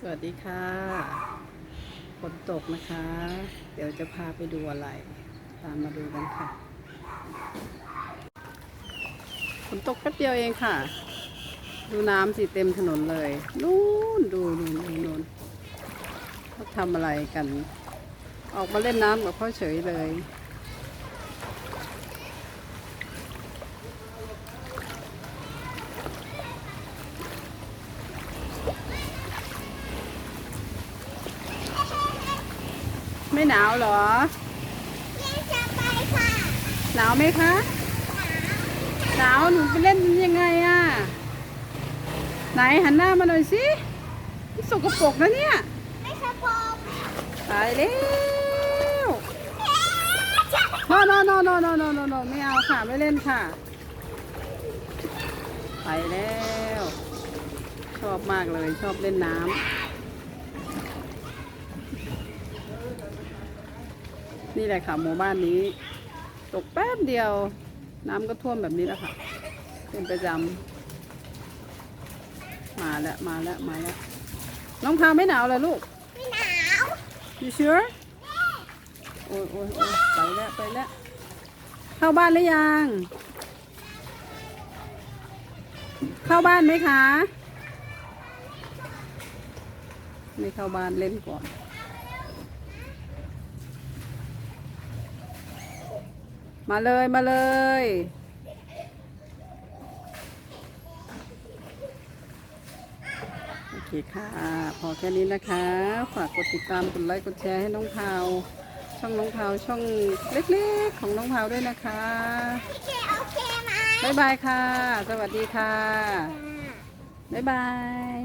สวัสดีค่ะฝนตกนะคะ เดี๋ยวจะพาไปดูอะไร ตามมาดูกันค่ะฝนตกแป๊บเดียวเองค่ะ ดูน้ำสิเต็มถนนเลยนู่นดูนู่นดูนู่นเขาทำอะไรกัน ออกมาเล่นน้ำกับเขาเฉยเลย ไม่หนาวหรอหนาวไหมคะ หนาวหนูไปเล่นยังไงอะไหนหันหน้ามาหน่อยสิสกปรกนะเนี่ย ไม่สกปรกตายแล้วนอนนอนนอนนอนนอนนอนไม่เอาค่ะไม่เล่นค่ะ ไปแล้ว ชอบมากเลยชอบเล่นน้ำ นี่แหละค่ะหมู่บ้านนี้ ตกแป๊บเดียว น้ำก็ท่วมแบบนี้แล้วค่ะ เป็นประจำมาแล้วมาแล้วมาแล้วน้องพาวไม่หนาวเลยลูก ไม่หนาว you sure โอ้ยโอ้ยโอ้ยไปแล้วไปแล้วเข้าบ้านหรือยัง เข้าบ้านไหมคะ ไม่เข้าบ้านเล่นก่อน มาเลยมาเลย โอเคค่ะ พอแค่นี้นะคะ ฝากกดติดตามกดไลค์กดแชร์ให้น้องพาว ช่องน้องพาวช่องเล็กๆ ของน้องพาวด้วยนะคะโอเคโอเคไหมบ๊ายบายค่ะ สวัสดีค่ะบ๊ายบาย